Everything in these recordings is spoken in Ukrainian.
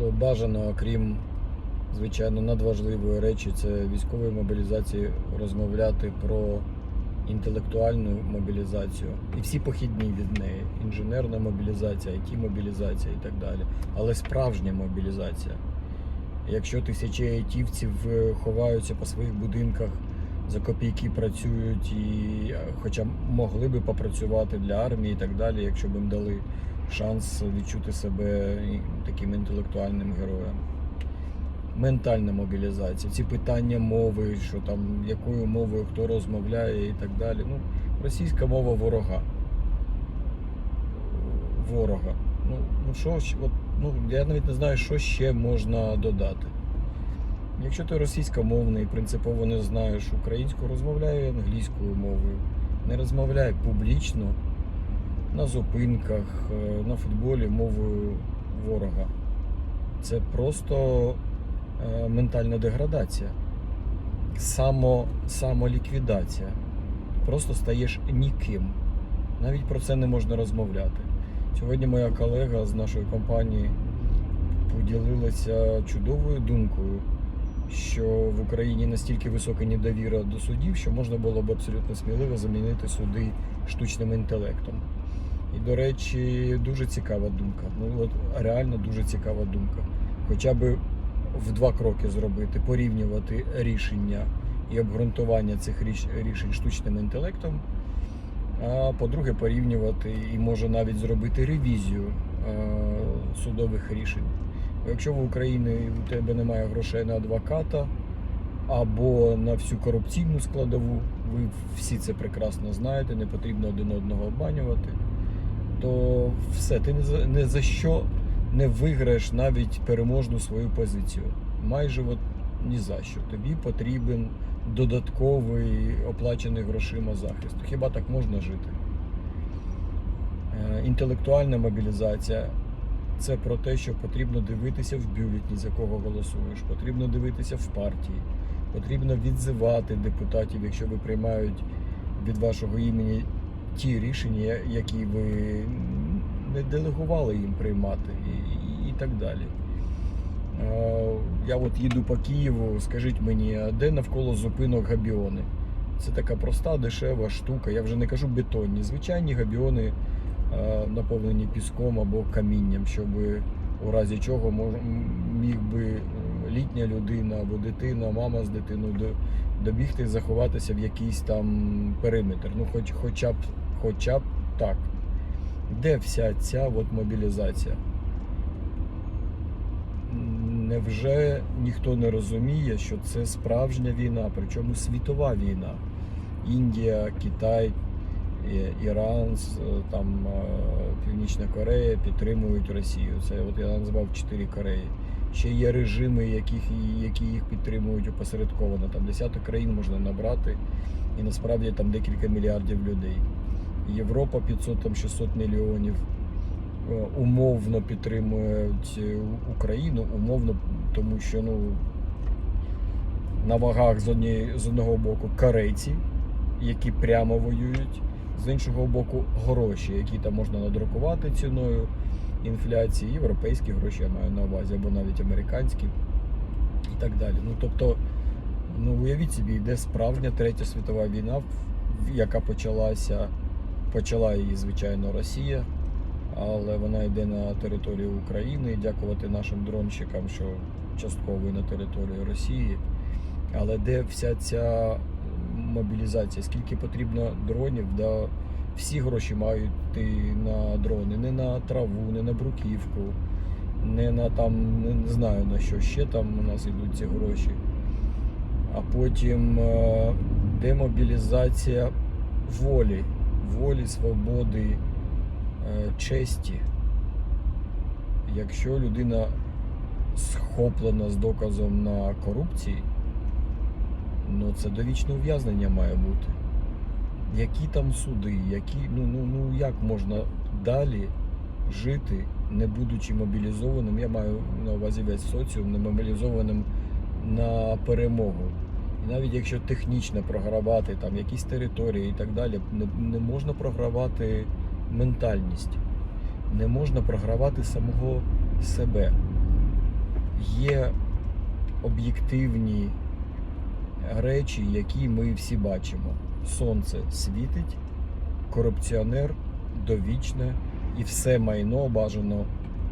Ну, Бажано, окрім, звичайно, надважливої речі, це військової мобілізації, розмовляти про інтелектуальну мобілізацію і всі похідні від неї. Інженерна мобілізація, it мобілізація і так далі. Але справжня мобілізація. Якщо тисячі айтівців е, ховаються по своїх будинках, за копійки працюють і е, хоча могли би попрацювати для армії і так далі, якщо б їм дали шанс відчути себе таким інтелектуальним героєм. Ментальна мобілізація, ці питання мови, що там якою мовою хто розмовляє і так далі. Ну, російська мова ворога. Ворога. Ну, ну що от, ну, я навіть не знаю, що ще можна додати. Якщо ти російськомовний, принципово не знаєш українську, розмовляй англійською мовою. Не розмовляй публічно на зупинках, е, на футболі мовою ворога. Це просто е, ментальна деградація, само, самоліквідація. Просто стаєш ніким. Навіть про це не можна розмовляти. Сьогодні моя колега з нашої компанії поділилася чудовою думкою, що в Україні настільки висока недовіра до судів, що можна було б абсолютно сміливо замінити суди штучним інтелектом. І, до речі, дуже цікава думка. Ну от реально дуже цікава думка. Хоча б в два кроки зробити, порівнювати рішення і обґрунтування цих ріш- рішень штучним інтелектом. А по-друге, порівнювати і може навіть зробити ревізію судових рішень. Якщо в Україні у тебе немає грошей на адвоката або на всю корупційну складову, ви всі це прекрасно знаєте, не потрібно один одного обманювати, то все, ти не за, що не виграєш навіть переможну свою позицію. Майже от ні за що. Тобі потрібен додатковий оплачений грошима захист. Хіба так можна жити? Е, Інтелектуальна мобілізація це про те, що потрібно дивитися в бюлетні, за кого голосуєш, потрібно дивитися в партії, потрібно відзивати депутатів, якщо ви приймають від вашого імені ті рішення, які ви не делегували їм приймати, і, і, так далі. Е, Я от їду по Києву, скажіть мені, а де навколо зупинок габіони? Це така проста, дешева штука. Я вже не кажу бетонні, звичайні габіони е, наповнені піском або камінням, щоб у разі чого міг би е, літня людина або дитина, мама з дитиною добігти, заховатися в якийсь там периметр. Ну, хоч, хоча б, хоча б так. Де вся ця от мобілізація? Невже ніхто не розуміє, що це справжня війна, причому світова війна? Індія, Китай, е, Іран, там е, Північна Корея підтримують Росію. Це от я назвав чотири Кореї. Ще є режими, яких, які їх підтримують опосередковано. Там десяток країн можна набрати, і насправді там декілька мільярдів людей. Європа 500-600 мільйонів е, умовно підтримують е, Україну, умовно, тому що ну, на вагах з, однієї, з одного боку корейці, які прямо воюють, з іншого боку гроші, які там можна надрукувати ціною інфляції, європейські гроші я маю на увазі, або навіть американські і так далі. Ну тобто, ну уявіть собі, йде справжня третя світова війна, яка почалася, почала її, звичайно, Росія але вона йде на територію України. Дякувати нашим дронщикам, що частково і на територію Росії. Але де вся ця мобілізація? Скільки потрібно дронів? Да, всі гроші мають йти на дрони, не на траву, не на бруківку, не на там, не, не знаю на що ще там у нас йдуть ці гроші. А потім е, демобілізація волі, волі, свободи, е, честі. Якщо людина схоплена з доказом на корупції, ну це довічне ув'язнення має бути. Які там суди, які, ну, ну, ну як можна далі жити, не будучи мобілізованим, я маю на увазі весь соціум, не мобілізованим на перемогу. І навіть якщо технічно програвати там якісь території і так далі, не, не можна програвати ментальність, не можна програвати самого себе. є об'єктивні речі, які ми всі бачимо. Сонце світить, корупціонер довічне, і все майно бажано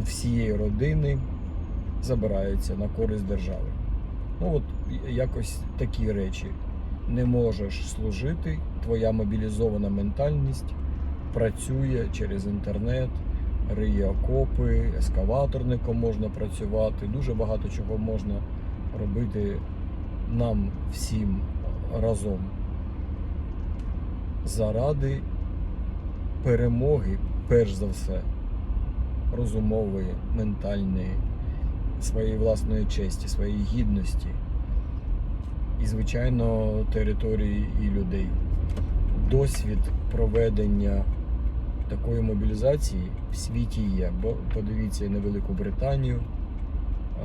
у всієї родини забирається на користь держави. Ну от якось такі речі. Не можеш служити, твоя мобілізована ментальність працює через інтернет, риє окопи, ескаваторником можна працювати, дуже багато чого можна робити нам всім разом. Заради перемоги, перш за все, розумової, ментальної, своєї власної честі, своєї гідності і, звичайно, території і людей. Досвід проведення такої мобілізації в світі є. Бо подивіться на Велику Британію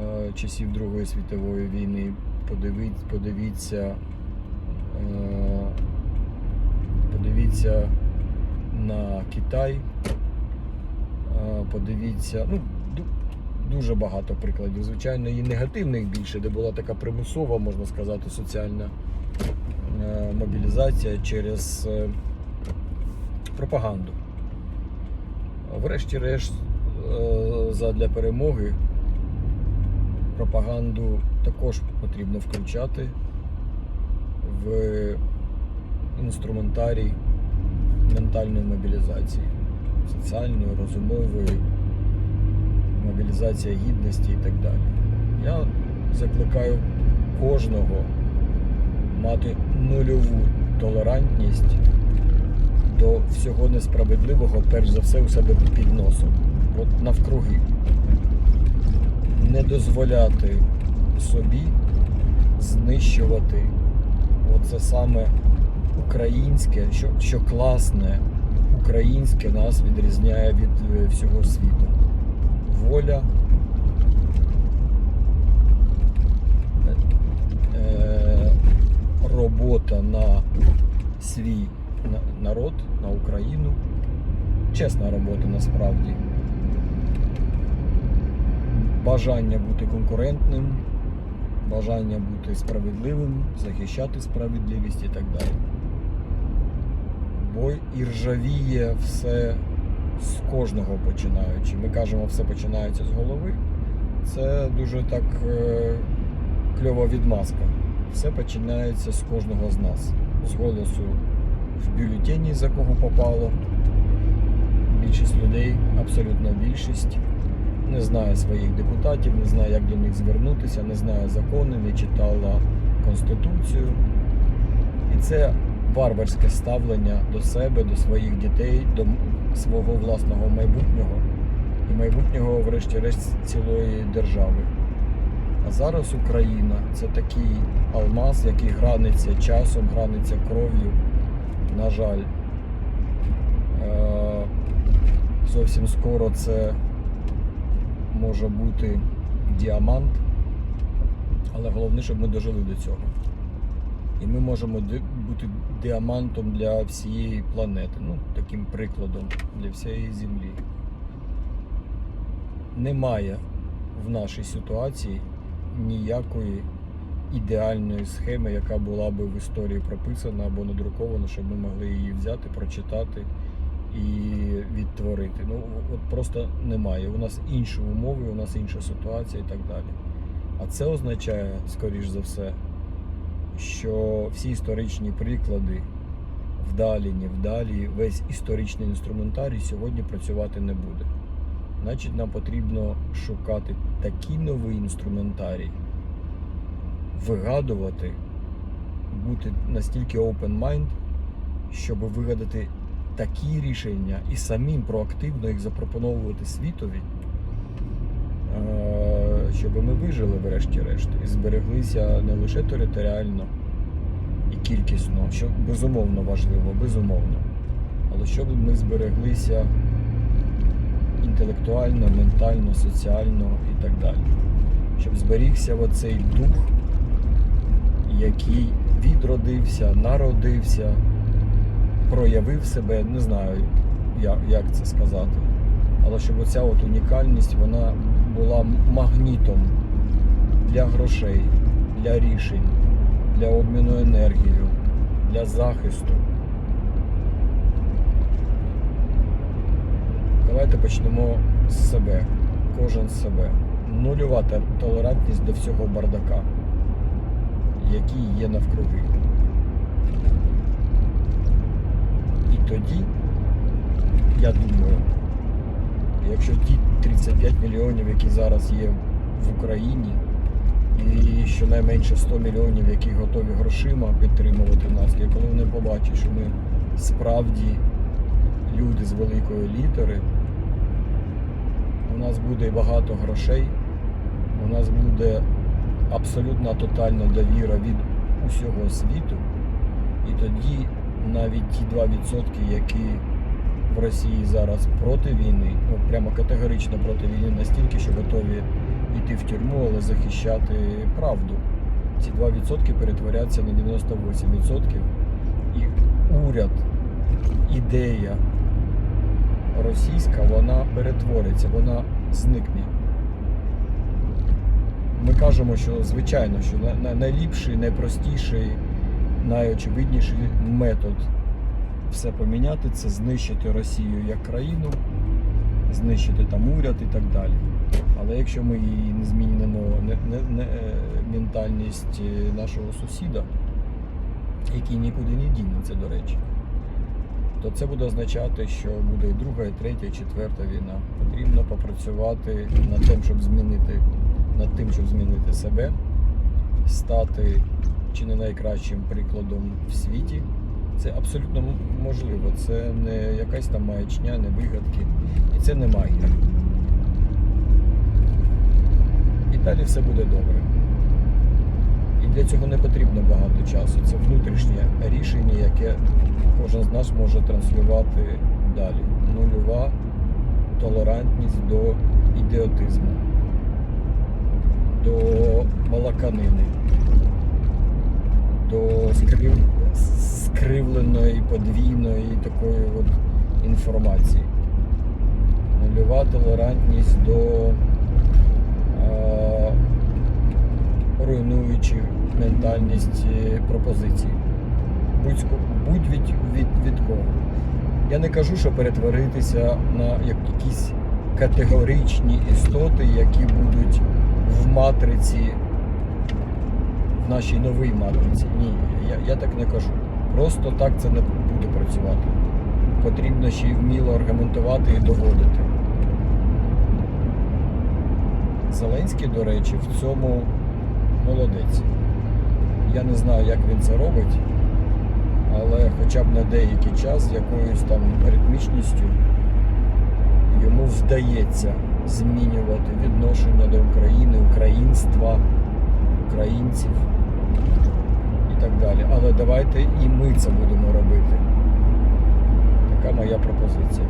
е, часів Другої світової війни, подивіться, подивіться, е, подивіться на Китай, е, подивіться, ну, дуже багато прикладів. Звичайно, і негативних більше, де була така примусова, можна сказати, соціальна е, мобілізація через е, пропаганду. Врешті-решт, е, задля перемоги пропаганду також потрібно включати в інструментарій ментальної мобілізації, соціальної, розумової, мобілізація гідності і так далі. Я закликаю кожного мати нульову толерантність до всього несправедливого, перш за все, у себе під носом. От навкруги. Не дозволяти собі знищувати оце саме українське, що, що класне, українське нас відрізняє від е, всього світу. Воля. е, Робота на свій народ, на Україну. Чесна робота насправді. Бажання бути конкурентним, бажання бути справедливим, захищати справедливість і так далі. Бо і ржавіє все з кожного починаючи. Ми кажемо, все починається з голови. Це дуже так е, кльова відмазка. Все починається з кожного з нас. З голосу в бюлетені, за кого попало. Більшість людей, абсолютна більшість, не знає своїх депутатів, не знає, як до них звернутися, не знає закони, не читала Конституцію. І це варварське ставлення до себе, до своїх дітей, до свого власного майбутнього і майбутнього, врешті-решт, цілої держави. А зараз Україна це такий алмаз, який граниться часом, граниться кров'ю. На жаль, Е, зовсім скоро це може бути діамант, але головне, щоб ми дожили до цього. І ми можемо бути діамантом для всієї планети, ну, таким прикладом для всієї землі. Немає в нашій ситуації ніякої ідеальної схеми, яка була би в історії прописана або надрукована, щоб ми могли її взяти, прочитати і відтворити. Ну от просто немає. У нас інші умови, у нас інша ситуація і так далі. А це означає, скоріш за все, що всі історичні приклади вдалі, не вдалі, весь історичний інструментарій сьогодні працювати не буде. Значить, нам потрібно шукати такий новий інструментарій, вигадувати, бути настільки open mind, щоб вигадати такі рішення і самим проактивно їх запропоновувати світові, щоб ми вижили врешті-решт і збереглися не лише територіально і кількісно, що безумовно важливо, безумовно, але щоб ми збереглися інтелектуально, ментально, соціально і так далі. Щоб зберігся оцей дух, який відродився, народився, проявив себе, не знаю, як, як це сказати. Але щоб оця от унікальність вона була магнітом для грошей, для рішень, для обміну енергією, для захисту. Давайте почнемо з себе. Кожен з себе. Нульова толерантність до всього бардака, який є навкруги. І тоді, я думаю, якщо ті 35 мільйонів, які зараз є в Україні, і щонайменше 100 мільйонів, які готові грошима підтримувати нас, і коли вони побачать, що ми справді люди з великої літери, у нас буде багато грошей, у нас буде абсолютна тотальна довіра від усього світу, і тоді навіть ті 2%, які в Росії зараз проти війни, ну прямо категорично проти війни, настільки, що готові йти в тюрму, але захищати правду. Ці 2% перетворяться на 98%. І уряд, ідея російська, вона перетвориться, вона зникне. Ми кажемо, що звичайно, що на- на- найліпший, найпростіший, найочевидніший метод все поміняти це знищити Росію як країну, знищити там уряд і так далі. Але якщо ми її не змінимо не, не, не, е, ментальність е, нашого сусіда, який нікуди не дінеться, до речі, то це буде означати, що буде і друга, і третя, і четверта війна. Потрібно попрацювати над тим, щоб змінити, над тим, щоб змінити себе, стати чи не найкращим прикладом в світі. Це абсолютно можливо. Це не якась там маячня, не вигадки. І це не магія. І далі все буде добре. І для цього не потрібно багато часу. Це внутрішнє рішення, яке кожен з нас може транслювати далі. Нульова толерантність до ідіотизму, до балаканини, до скрив... скривленої, подвійної такої от інформації. Нульова толерантність до е, руйнуючих ментальність е, пропозицій. Будь, будь від, від, від кого. Я не кажу, що перетворитися на якісь категоричні істоти, які будуть в матриці, нашій новій матриці. Ні, я, я так не кажу. Просто так це не буде працювати. Потрібно ще й вміло аргументувати і доводити. Зеленський, до речі, в цьому молодець. Я не знаю, як він це робить, але хоча б на деякий час якоюсь там ритмічністю йому вдається змінювати відношення до України, українства, українців і так далі. Але давайте і ми це будемо робити. Така моя пропозиція.